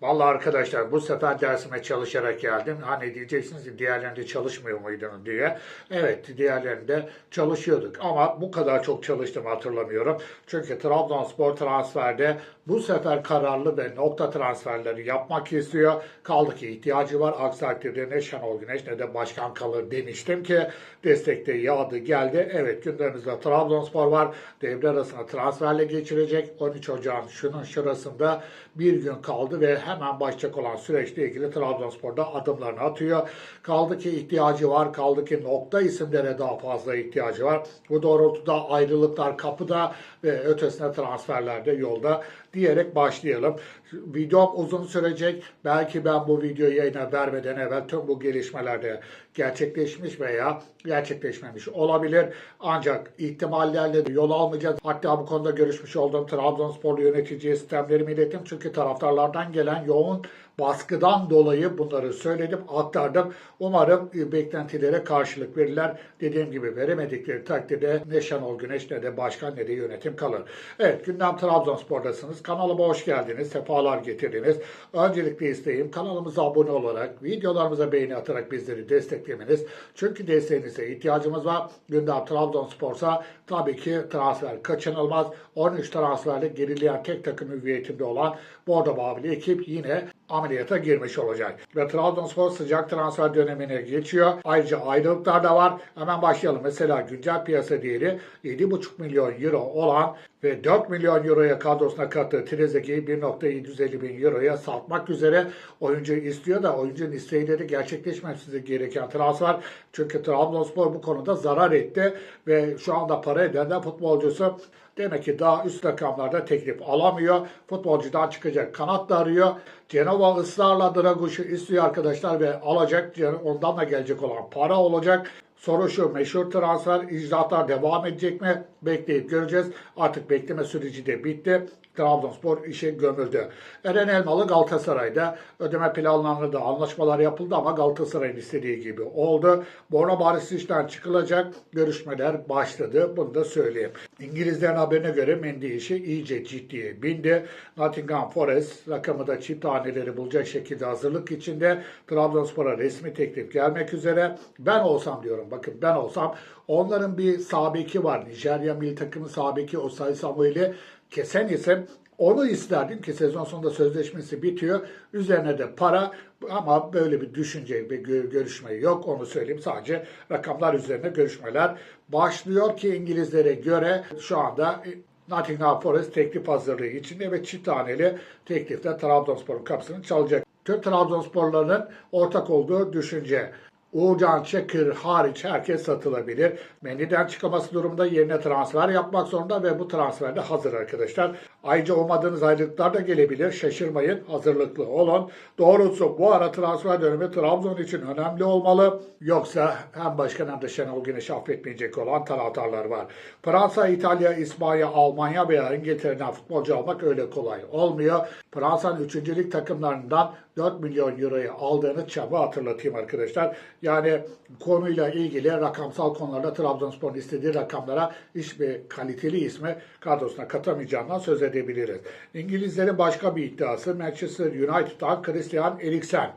Vallahi arkadaşlar bu sefer dersime çalışarak geldim. Hani diyeceksiniz ki diğerlerinde çalışmıyor muydun diye. Evet diğerlerinde çalışıyorduk ama bu kadar çok çalıştım hatırlamıyorum. Çünkü Trabzonspor transferde bu sefer kararlı ve nokta transferleri yapmak istiyor. Kaldı ki ihtiyacı var. Aksi takdirde ne Şenol Güneş ne de başkan kalır demiştim ki destekte yağdı geldi. Evet gündemimizde Trabzonspor var. Devre arasında transferle geçirecek. 13 Ocağın şunun şurasında bir gün kaldı ve hemen başlayacak olan süreçle ilgili Trabzonspor'da adımlarını atıyor. Kaldı ki ihtiyacı var. Kaldı ki nokta isimlere daha fazla ihtiyacı var. Bu doğrultuda ayrılıklar kapıda ve ötesine transferler de yolda diyerek başlayalım. Videom uzun sürecek. Belki ben bu videoyu yayına vermeden evvel tüm bu gelişmelerde gerçekleşmiş veya gerçekleşmemiş olabilir. Ancak ihtimallerle de yol almayacağız. Hatta bu konuda görüşmüş olduğum Trabzonsporlu yöneticiye sistemlerimi ilettim. Çünkü taraftarlardan gelen yoğun baskıdan dolayı bunları söyledim, aktardım. Umarım e, beklentilere karşılık verirler. Dediğim gibi veremedikleri takdirde ne Şenol Güneş ne de başkan ne de yönetim kalır. Evet gündem Trabzonspor'dasınız. Kanalıma hoş geldiniz. Sefalar getirdiniz. Öncelikle isteğim kanalımıza abone olarak, videolarımıza beğeni atarak bizleri desteklemeniz. Çünkü desteğinize ihtiyacımız var. Gündem Trabzonspor'sa tabii ki transfer kaçınılmaz. 13 transferle gerileyen tek takım hüviyetinde olan Bordo Mavili ekip yine ameliyata girmiş olacak. Ve Trabzonspor sıcak transfer dönemine geçiyor. Ayrıca ayrılıklar da var. Hemen başlayalım. Mesela güncel piyasa değeri 7,5 milyon euro olan ve 4 milyon euroya kadrosuna kattığı Trezeguet'i 1.750 bin euroya satmak üzere oyuncu istiyor da oyuncunun isteğiyle de gerçekleşmesi gereken transfer. Çünkü Trabzonspor bu konuda zarar etti ve şu anda para eden de futbolcusu Demek ki daha üst rakamlarda teklif alamıyor. Futbolcudan çıkacak kanat da arıyor. Cenova ısrarla Draguş'u istiyor arkadaşlar ve alacak. Ondan da gelecek olan para olacak. Soru şu meşhur transfer icraatlar devam edecek mi? Bekleyip göreceğiz. Artık bekleme süreci de bitti. Trabzonspor işe gömüldü. Eren Elmalı Galatasaray'da ödeme planlarında da anlaşmalar yapıldı ama Galatasaray'ın istediği gibi oldu. Borna Barisic'den çıkılacak görüşmeler başladı. Bunu da söyleyeyim. İngilizlerin haberine göre Mendy işi iyice ciddiye bindi. Nottingham Forest rakamı da çift taneleri bulacak şekilde hazırlık içinde. Trabzonspor'a resmi teklif gelmek üzere. Ben olsam diyorum bakın ben olsam onların bir sabeki var. Nijerya milli takımı sabeki Osayi Samuel'i kesen isim onu isterdim ki sezon sonunda sözleşmesi bitiyor. Üzerine de para ama böyle bir düşünce gö- görüşme yok. Onu söyleyeyim sadece rakamlar üzerine görüşmeler başlıyor ki İngilizlere göre şu anda Nottingham Forest teklif hazırlığı içinde ve çift taneli teklifte Trabzonspor'un kapısını çalacak. Trabzonsporların ortak olduğu düşünce. Uğurcan Çakır hariç herkes satılabilir. Mendy'den çıkaması durumunda yerine transfer yapmak zorunda ve bu transfer de hazır arkadaşlar. Ayrıca olmadığınız ayrılıklar da gelebilir. Şaşırmayın. Hazırlıklı olun. Doğrusu bu ara transfer dönemi Trabzon için önemli olmalı. Yoksa hem başkan hem de Şenol Güneş'i affetmeyecek olan taraftarlar var. Fransa, İtalya, İspanya, Almanya veya İngiltere'den futbolcu almak öyle kolay olmuyor. Fransa'nın 3. lig takımlarından 4 milyon euroyu aldığını çaba hatırlatayım arkadaşlar. Yani konuyla ilgili rakamsal konularda Trabzonspor'un istediği rakamlara hiçbir kaliteli ismi kadrosuna katamayacağından söz edebiliriz. İngilizlerin başka bir iddiası Manchester United'dan Christian Eriksen.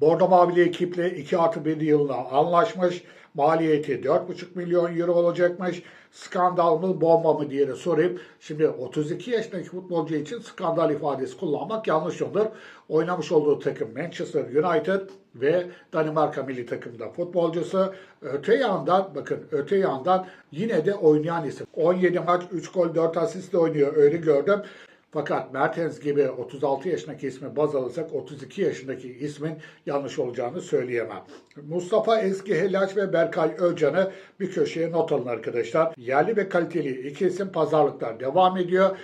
Bordo Mavili ekiple 2 artı 1 yılına anlaşmış. Maliyeti 4,5 milyon euro olacakmış. Skandal mı bomba mı diye de sorayım. Şimdi 32 yaşındaki futbolcu için skandal ifadesi kullanmak yanlış olur. Oynamış olduğu takım Manchester United ve Danimarka milli takımda futbolcusu. Öte yandan bakın öte yandan yine de oynayan isim. 17 maç 3 gol 4 asistle oynuyor öyle gördüm. Fakat Mertens gibi 36 yaşındaki ismi baz alırsak 32 yaşındaki ismin yanlış olacağını söyleyemem. Mustafa Eski Helaç ve Berkay Özcan'ı bir köşeye not alın arkadaşlar. Yerli ve kaliteli iki isim pazarlıklar devam ediyor.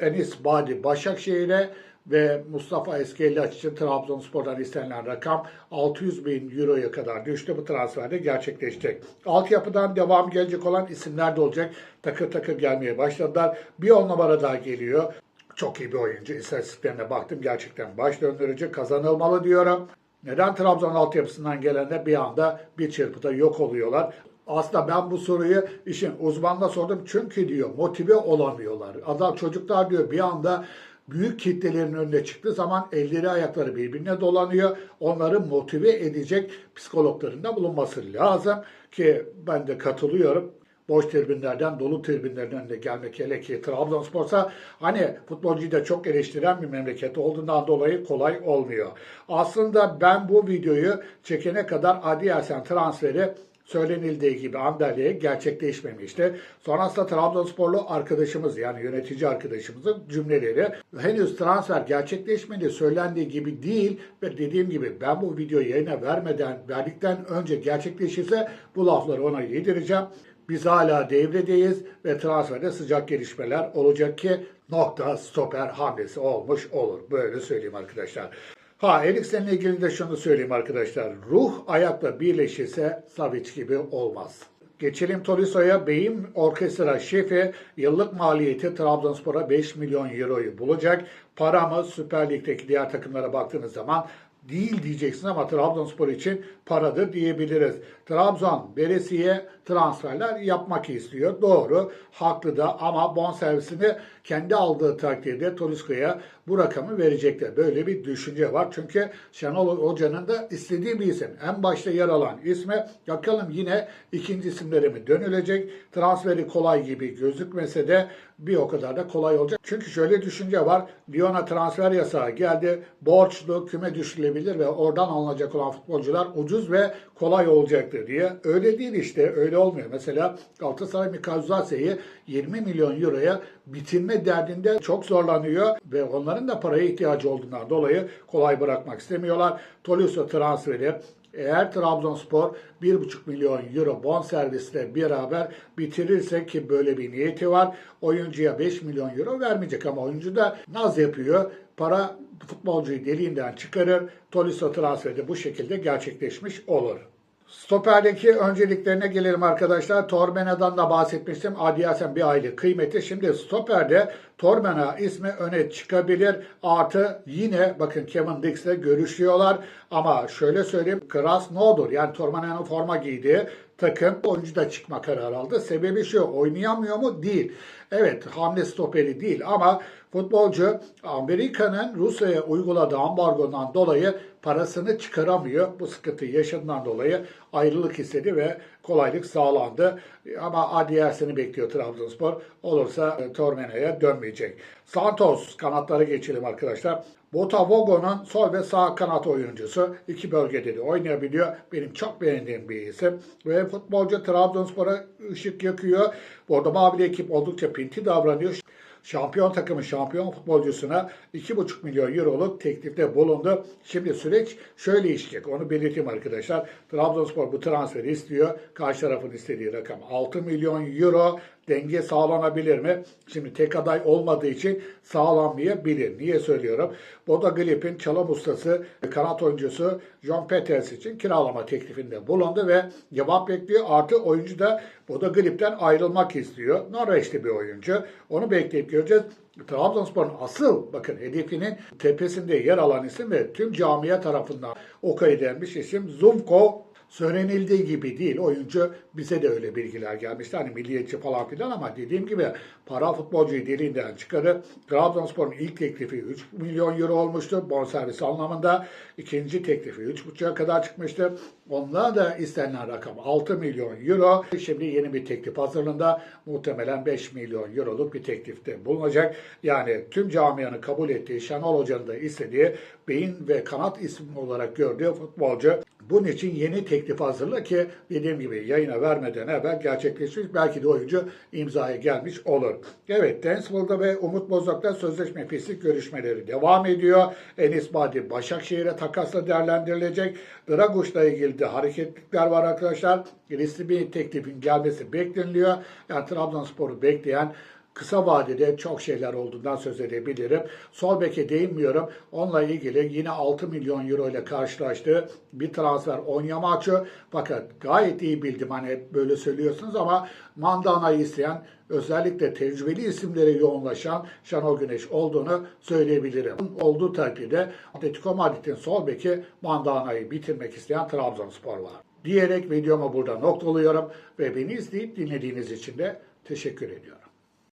Enis Badi Başakşehir'e ve Mustafa Eskeliaç için Trabzonspor'dan istenilen rakam 600 bin euroya kadar düştü. Bu transferde gerçekleşecek. Altyapıdan devam gelecek olan isimler de olacak. Takır takır gelmeye başladılar. Bir on numara daha geliyor. Çok iyi bir oyuncu. İstatistiklerine baktım. Gerçekten baş döndürücü. Kazanılmalı diyorum. Neden Trabzon altyapısından gelenler bir anda bir çırpıda yok oluyorlar? Aslında ben bu soruyu işin uzmanına sordum. Çünkü diyor motive olamıyorlar. Adam çocuklar diyor bir anda büyük kitlelerin önüne çıktığı zaman elleri ayakları birbirine dolanıyor. Onları motive edecek psikologların da bulunması lazım ki ben de katılıyorum boş tribünlerden dolu tribünlerin önüne gelmek hele ki Trabzonspor'sa hani futbolcuyu da çok eleştiren bir memleket olduğundan dolayı kolay olmuyor. Aslında ben bu videoyu çekene kadar Adi Ersen transferi söylenildiği gibi Antalya'ya gerçekleşmemişti. Sonrasında Trabzonsporlu arkadaşımız yani yönetici arkadaşımızın cümleleri henüz transfer gerçekleşmedi söylendiği gibi değil ve dediğim gibi ben bu videoyu yayına vermeden verdikten önce gerçekleşirse bu lafları ona yedireceğim. Biz hala devredeyiz ve transferde sıcak gelişmeler olacak ki nokta stoper hamlesi olmuş olur. Böyle söyleyeyim arkadaşlar. Ha Eriksen'le ilgili de şunu söyleyeyim arkadaşlar. Ruh ayakla birleşirse Savic gibi olmaz. Geçelim Toliso'ya. Beyim Orkestra şefi yıllık maliyeti Trabzonspor'a 5 milyon euroyu bulacak. Para mı Süper Lig'deki diğer takımlara baktığınız zaman değil diyeceksin ama Trabzonspor için paradır diyebiliriz. Trabzon veresiye transferler yapmak istiyor. Doğru, haklı da ama bonservisini kendi aldığı takdirde Tolisko'ya bu rakamı verecekler. Böyle bir düşünce var. Çünkü Şenol Hoca'nın da istediği bir isim. En başta yer alan isme bakalım yine ikinci isimlere mi dönülecek? Transferi kolay gibi gözükmese de bir o kadar da kolay olacak. Çünkü şöyle düşünce var. Lyon'a transfer yasağı geldi. Borçlu, küme düşürülebilir ve oradan alınacak olan futbolcular ucuz ve kolay olacaktır diye. Öyle değil işte. Öyle olmuyor. Mesela Galatasaray Mikazuzase'yi 20 milyon euroya bitirme derdinde çok zorlanıyor ve onların da paraya ihtiyacı olduğundan dolayı kolay bırakmak istemiyorlar. Tolisso transferi eğer Trabzonspor 1,5 milyon euro bonservisle beraber bitirirse ki böyle bir niyeti var. Oyuncuya 5 milyon euro vermeyecek ama oyuncu da naz yapıyor. Para futbolcuyu deliğinden çıkarır. Tolisso transferi de bu şekilde gerçekleşmiş olur. Stoperdeki önceliklerine gelelim arkadaşlar. Tormena'dan da bahsetmiştim. Adiyasen bir aylık kıymeti. Şimdi stoperde Tormena ismi öne çıkabilir. Artı yine bakın Kevin Dix'le görüşüyorlar. Ama şöyle söyleyeyim. Krasnodar yani Tormena'nın forma giydiği takım oyuncu da çıkma kararı aldı. Sebebi şu oynayamıyor mu? Değil. Evet hamle stoperi değil ama futbolcu Amerika'nın Rusya'ya uyguladığı ambargodan dolayı parasını çıkaramıyor. Bu sıkıntıyı yaşadığından dolayı ayrılık istedi ve kolaylık sağlandı. Ama Adi Ersen'i bekliyor Trabzonspor. Olursa e, Tormena'ya dönmeyecek. Santos kanatları geçelim arkadaşlar. Botafogo'nun sol ve sağ kanat oyuncusu. iki bölgede de oynayabiliyor. Benim çok beğendiğim bir isim. Ve futbolcu Trabzonspor'a ışık yakıyor. Bu arada Mavili ekip oldukça pinti davranıyor şampiyon takımın şampiyon futbolcusuna 2,5 milyon euroluk teklifte bulundu. Şimdi süreç şöyle işleyecek. Onu belirteyim arkadaşlar. Trabzonspor bu transferi istiyor. Karşı tarafın istediği rakam 6 milyon euro denge sağlanabilir mi? Şimdi tek aday olmadığı için sağlanmayabilir. Niye söylüyorum? Boda Glip'in çalım ustası, kanat oyuncusu John Peters için kiralama teklifinde bulundu ve cevap bekliyor. Artı oyuncu da Boda Glip'ten ayrılmak istiyor. Norveçli bir oyuncu. Onu bekleyip göreceğiz. Trabzonspor'un asıl bakın hedefinin tepesinde yer alan isim ve tüm camia tarafından okay edilmiş isim Zumko söylenildiği gibi değil. Oyuncu bize de öyle bilgiler gelmişti. Hani milliyetçi falan filan ama dediğim gibi para futbolcuyu deliğinden çıkarır. Trabzonspor'un ilk teklifi 3 milyon euro olmuştu. Bonservis anlamında. ikinci teklifi 3,5'a kadar çıkmıştı. Onlara da istenilen rakam 6 milyon euro. Şimdi yeni bir teklif hazırlığında muhtemelen 5 milyon euroluk bir teklifte bulunacak. Yani tüm camianın kabul ettiği Şenol Hoca'nın da istediği beyin ve kanat ismi olarak gördüğü futbolcu bunun için yeni teklif hazırla ki dediğim gibi yayına vermeden evvel gerçekleşmiş. Belki de oyuncu imzaya gelmiş olur. Evet, Densville'da ve Umut Bozok'ta sözleşme pislik görüşmeleri devam ediyor. Enis Badi Başakşehir'e takasla değerlendirilecek. Draguş'la ilgili de hareketlikler var arkadaşlar. Bir teklifin gelmesi bekleniliyor. Yani Trabzonspor'u bekleyen kısa vadede çok şeyler olduğundan söz edebilirim. Sol beke değinmiyorum. Onunla ilgili yine 6 milyon euro ile karşılaştığı bir transfer Onyamaçı. Fakat gayet iyi bildim hani böyle söylüyorsunuz ama Mandana'yı isteyen özellikle tecrübeli isimlere yoğunlaşan Şenol Güneş olduğunu söyleyebilirim. Olduğu takdirde Atletico Madrid'in sol beki Mandana'yı bitirmek isteyen Trabzonspor var. Diyerek videomu burada noktalıyorum ve beni izleyip dinlediğiniz için de teşekkür ediyorum.